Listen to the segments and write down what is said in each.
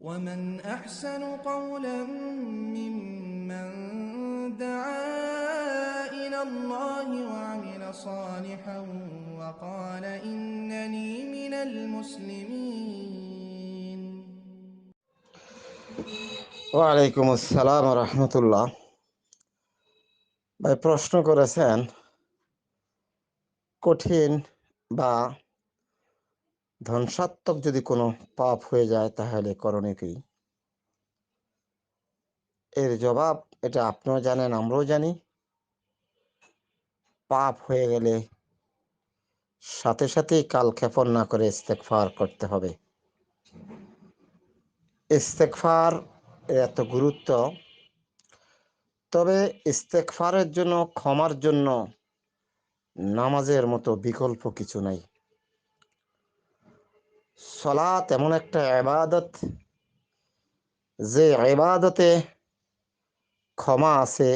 ومن أحسن قولا ممن دعا إلى الله وعمل صالحا وقال إنني من المسلمين ওয়ালাইকুম আসসালাম রহমতুল্লাহ ভাই প্রশ্ন করেছেন কঠিন বা ধ্বংসাত্মক যদি কোনো পাপ হয়ে যায়, তাহলে করণীয় কি? এর জবাব এটা আপনিও জানেন, আমরাও জানি। পাপ হয়ে গেলে সাথে সাথেই কাল ক্ষেপণ না করে ইস্তেকফার করতে হবে। ইস্তেকফার এত গুরুত্ব। তবে ইস্তেকফারের জন্য, ক্ষমার জন্য নামাজের মতো বিকল্প কিছু নাই। সলাত এমন একটা এবাদত যে এবাদতে ক্ষমা আছে,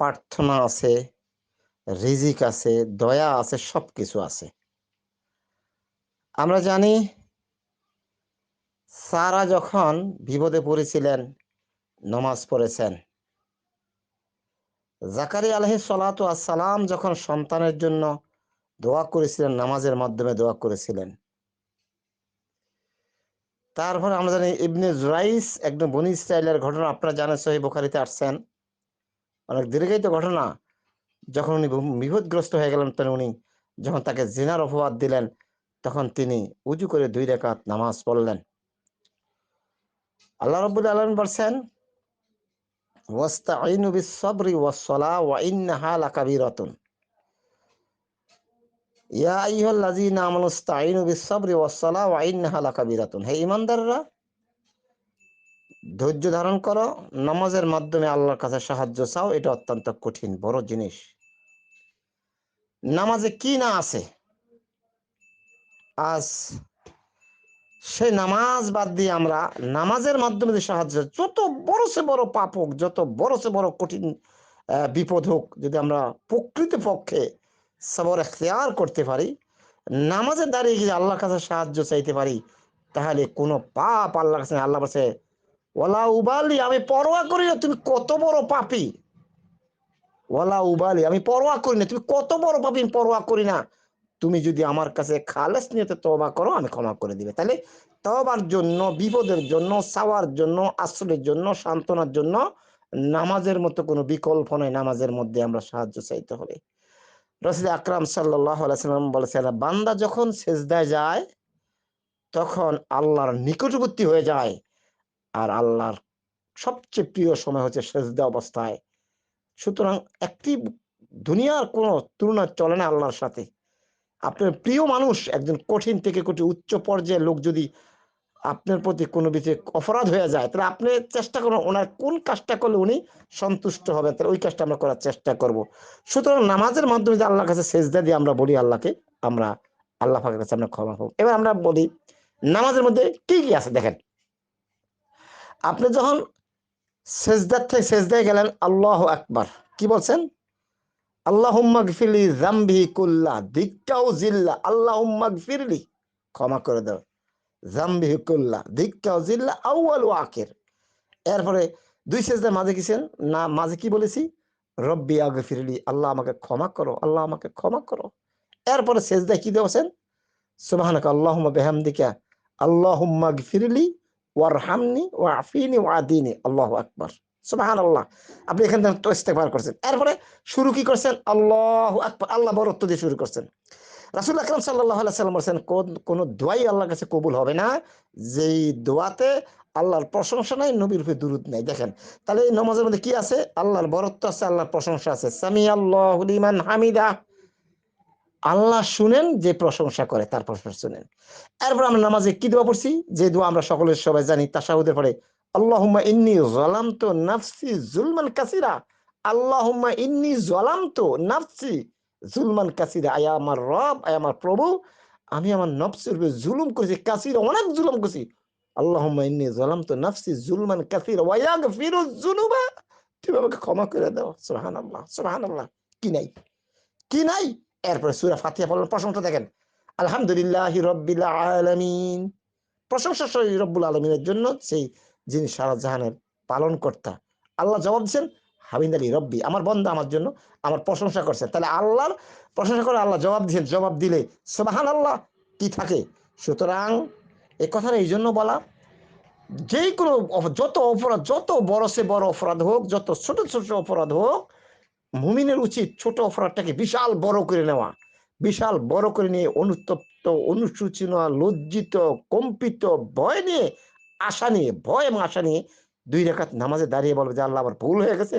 প্রার্থনা আছে, রিজিক আছে, দয়া আছে সব কিছু আছে। আমরা জানি সারা যখন বিপদে পড়েছিলেন, নমাজ পড়েছেন জাকারি আলহি সালাতু আসসালাম যখন সন্তানের জন্য দোয়া করেছিলেন, নামাজের মাধ্যমে দোয়া করেছিলেন তারপর আমরা জানি ইবনে জুরাইস একদম বনি ইসরায়েলের ঘটনা, আপনারা জানেন, সহি বোখারিতে আসছেন। অনেক দীর্ঘায়িত ঘটনা। যখন উনি বিপদগ্রস্ত হয়ে গেলেন, তখন উনি যখন তাকে জিনার অপবাদ দিলেন, তখন তিনি উজু করে দুই রেখাত নামাজ পড়লেন। আল্লাহ রব্বুল আলম বলছেন ওয়াস্তাইনু বিসসবরি ওয়াসসালা ওয়া ইন্নাহা লাকাবীরাতুন। হে ঈমানদাররা, ধৈর্য ধারণ করো, নামাজের মাধ্যমে আল্লাহর কাছে সাহায্য চাও, এটা অত্যন্ত কঠিন, বড় জিনিস। নামাজে কি না আছে? আজ সেই নামাজ বাদ দিয়ে আমরা নামাজের মাধ্যমে যে সাহায্য, যত বড় সে বড় পাপ হোক, যত বড় সে বড় কঠিন বিপদ হোক, যদি আমরা প্রকৃত পক্ষে সবর এখতিয়ার করতে পারি নামাজে দাঁড়িয়ে গিয়ে আল্লাহর কাছে সাহায্য চাইতে পারি, তাহলে কোনো পাপ আল্লাহর কাছে আল্লাহ কাছে ওলা উবালি, আমি পরোয়া করি না, তুমি কত বড় পাপি। ওলা উবালি, আমি পরোয়া করি না, তুমি কত বড় পাপি, আমি পরোয়া করি না। তুমি যদি আমার কাছে খালেস নিয়তে তবা করো, আমি ক্ষমা করে দিবে। তাহলে তবার জন্য, বিপদের জন্য, সাওয়ার জন্য, আশ্রয়ের জন্য, সান্ত্বনার জন্য, নামাজের মতো কোনো বিকল্প নয় নামাজের মধ্যে আমরা সাহায্য চাইতে হবে। রসিদ আকরাম সাল্লাহ আলাইসাল্লাম বলেছেন বান্দা যখন সেজদায় যায়, তখন আল্লাহর নিকটবর্তী হয়ে যায়। আর আল্লাহর সবচেয়ে প্রিয় সময় হচ্ছে সেজদা অবস্থায়। সুতরাং একটি দুনিয়ার কোনো তুলনা চলে না আল্লাহর সাথে। আপনার প্রিয় মানুষ, একজন কঠিন থেকে কঠিন, উচ্চ পর্যায়ের লোক যদি আপনার প্রতি কোনো বিষয়ে অপরাধ হয়ে যায়, তাহলে আপনি চেষ্টা করুন ওনার কোন কাজটা করলে উনি সন্তুষ্ট হবে তাহলে ওই কাজটা আমরা করার চেষ্টা করব। সুতরাং নামাজের মাধ্যমে যে আল্লাহর কাছে সেজদা দিয়ে আমরা বলি আল্লাহকে, আমরা আল্লাহ পাকের কাছে আমরা ক্ষমা পাবো। এবার আমরা বলি নামাজের মধ্যে কি কি আছে দেখেন। আপনি যখন সেজদার থেকে সেজদায় গেলেন, আল্লাহ আকবার, কি বলছেন? আল্লাহুম্মা গফিরলি জিল্লা, আল্লাহুম্মা ক্ষমা করে দাও। দিক্কাও জিল্লা ও এরপরে দুই মাঝে না, মাঝে কি বলেছি? রব্বি আগফিরলি, আল্লাহ আমাকে ক্ষমা করো, আল্লাহ আমাকে ক্ষমা করো। এরপরে কি দেওয়াছেন আল্লাহুম্মা বিহামদিকা, আল্লাহুম্মা গফিরলি, ওয়ারহামনি, ওয়াফিনি, ওয়াদিনি। আল্লাহু আকবার। সুবাহান আল্লাহ আপনি এখান থেকে করছেন। এরপরে শুরু কি করছেন? আল্লাহ আকবর। আল্লাহ বরত্ব দিয়ে শুরু করছেন। রাসুল আকরাম সাল্লাহ সাল্লাম বলছেন, কোন দোয়াই আল্লাহর কাছে কবুল হবে না। যেই দোয়াতে আল্লাহর প্রশংসা নাই, নবীর উপরে দুরুদ নাই। দেখেন, তাহলে এই নমাজের মধ্যে কি আছে? আল্লাহর বরত্ব আছে, আল্লাহর প্রশংসা আছে। সামি আল্লাহ হামিদা। আল্লাহ শুনেন, যে প্রশংসা করে, তার প্রশংসা শুনেন। এরপর আমরা নামাজে কি দোয়া পড়ছি? যে দোয়া আমরা সকলের সবাই জানি তাসাহুদের পরে, আল্লাহুম্মা ইন্নি জলামতু নাফসি জুলমান কাসিরা। আল্লাহুম্মা ইন্নি জলামতু নাফসি জুলমান কাসিরা, আয়া আমার রব, আয়া আমার প্রভু, আমি আমার নফসের জুলুম করেছি, কাসিরা অনেক জুলুম করেছি। আল্লাহুম্মা ইন্নি জলামতু নাফসি জুলমান কাসিরা ওয়া ইয়াগফিরু যুনুবা। তুমি আমাকে ক্ষমা করে দাও। সুবহানাল্লাহ সুবহানাল্লাহ। কি নাই? কি নাই? এরপরে সূরা ফাতিহা পড়লেন প্রশংসা দেখেন। আলহামদুলিল্লাহি রাব্বিল আলামিন। প্রশংসা রব্বুল আলমিনের জন্য সেই যিনি সারা জাহানের পালন কর্তা আল্লাহ জবাব দিচ্ছেন হাবিদ আলী রব্বি, আমার বন্ধা আমার জন্য আমার প্রশংসা করছে। তাহলে আল্লাহর প্রশংসা করে আল্লাহ জবাব দিচ্ছেন জবাব দিলে সোবাহান আল্লাহ কি থাকে? সুতরাং এ কথাটা এই জন্য বলা যে কোনো যত অপরাধ, যত বড় সে বড় অপরাধ হোক, যত ছোট ছোট অপরাধ হোক, মুমিনের উচিত ছোট অপরাধটাকে বিশাল বড় করে নেওয়া। বিশাল বড় করে নিয়ে অনুতপ্ত অনুসূচনা লজ্জিত, কম্পিত, ভয় নিয়ে, আশা নিয়ে, ভয় এবং আশা নিয়ে দুই রেখাত নামাজে দাঁড়িয়ে বলবে যে আল্লাহ আমার ভুল হয়ে গেছে।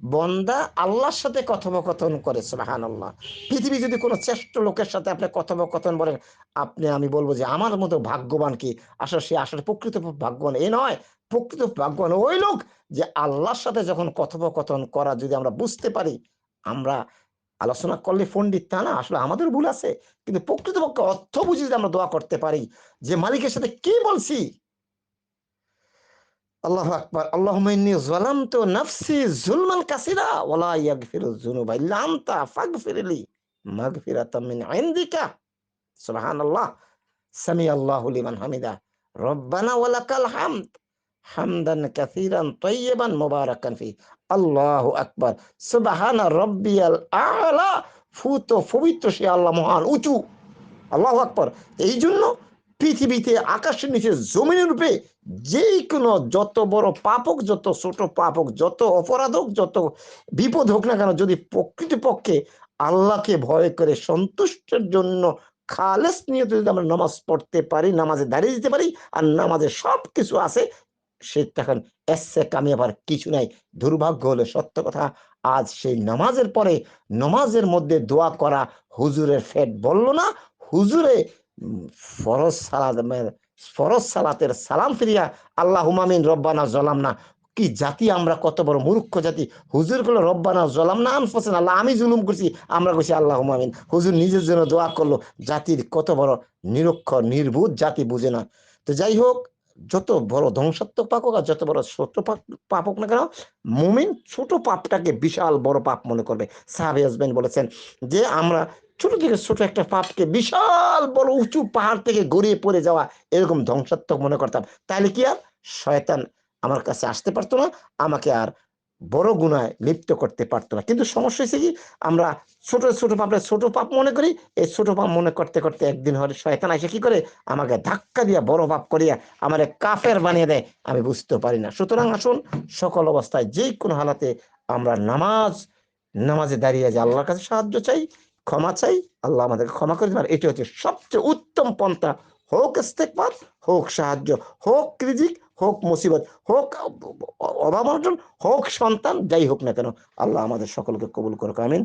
বন্দা আল্লাহর সাথে কথোপকথন করে সুবাহান আল্লাহ পৃথিবী যদি কোনো শ্রেষ্ঠ লোকের সাথে আপনি কথোপকথন বলেন, আপনি, আমি বলব যে আমার মতো ভাগ্যবান কি? আসলে সে আসলে প্রকৃত ভাগ্যবান। এ নয়, প্রকৃত ভাগ্যবান ওই লোক যে আল্লাহর সাথে যখন কথোপকথন করা যদি আমরা বুঝতে পারি, আমরা আলোচনা করলে পণ্ডিত তা না, আসলে আমাদের ভুল আছে। কিন্তু প্রকৃতপক্ষে অর্থ বুঝে যদি আমরা দোয়া করতে পারি, যে মালিকের সাথে কি বলছি? আল্লাহ আকবার। আল্লাহুম্মা ইন্নী যালামতু নাফসি যুলমান কাসীরা ওয়ালা ইয়াগফিরু যুনুবা ইল্লা আনতা ফাগফিরলি মাগফিরাতাম মিন ইনদিকা। সুবহানাল্লাহ। সামি আল্লাহু লিমান হামিদা। রব্বানা ওয়ালাকাল হামদ। হামদান কাসীরান তাইয়িবান মুবারাকান ফি। আল্লাহু আকবার। সুবহানা রাব্বিয়াল আ'লা। ফুত পবিত্র সে আল্লাহ মহান, উঁচু। আল্লাহু আকবার। এই জন্য পৃথিবীতে আকাশের নিচে জমিনের রূপে যে কোনো যত বড় পাপ হোক যত ছোট পাপ হোক যত অপরাধ হোক, যত বিপদ হোক না কেন, যদি প্রকৃতপক্ষে আল্লাহকে ভয় করে সন্তুষ্টের জন্য খালেস নিয়ে যদি আমরা নামাজ পড়তে পারি, নামাজে দাঁড়িয়ে দিতে পারি, আর নামাজে সব কিছু আছে, সে তখন এসে কামিয়াবার কিছু নাই। দুর্ভাগ্য হলে সত্য কথা, আজ সেই নামাজের পরে নামাজের মধ্যে দোয়া করা হুজুরের ফেট বলল না, হুজুরে ফরজ সালাদ মানে ফরজ সালাতের সালাম ফিরিয়া আল্লাহ হুমামিন রব্বানা জলাম না কি জাতি আমরা কত বড় মূর্খ জাতি? হুজুরগুলো রব্বানা জলাম না আনফসেন, আল্লাহ আমি জুলুম করছি, আমরা কইছি আল্লাহ হুমামিন হুজুর নিজের জন্য দোয়া করল, জাতির কত বড় নিরক্ষর, নির্বুধ জাতি বুঝে না। তো যাই হোক, যত বড় ধ্বংসাত্মক পাপ হোক আর যত বড় ছোট পাপ পাপ হোক না কেন, মুমিন ছোট পাপটাকে বিশাল বড় পাপ মনে করবে। সাহাবি হাজবেন্ড বলেছেন যে, আমরা ছোট থেকে ছোট একটা পাপকে বিশাল বড় উঁচু পাহাড় থেকে গড়িয়ে পড়ে যাওয়া এরকম ধ্বংসাত্মক মনে করতাম। তাহলে কি আর? শয়তান আমার কাছে আসতে পারতো না, আমাকে আর বড় গুণায় লিপ্ত করতে পারতো না। কিন্তু সমস্যা হয়েছে কি? আমরা ছোট ছোট পাপে ছোট পাপ মনে করি, এই ছোট পাপ মনে করতে করতে একদিন হলে শয়তান এসে কি করে? আমাকে ধাক্কা দিয়া, বড় পাপ করিয়া আমার কাফের বানিয়ে দেয়। আমি বুঝতে পারি না। সুতরাং আসুন, সকল অবস্থায় যে কোনো হালাতে আমরা নামাজ, নামাজে দাঁড়িয়ে যে আল্লাহর কাছে সাহায্য চাই ক্ষমা চাই, আল্লাহ আমাদেরকে ক্ষমা করে দেবেন। এটি হচ্ছে সবচেয়ে উত্তম পন্থা। হোক ইস্তেকবার, হোক সাহায্য, হোক ক্রিজিক হোক মুসিবত, হোক অভাব অর্জন, হোক সন্তান, যাই হোক না কেন, আল্লাহ আমাদের সকলকে কবুল করুক, আমিন।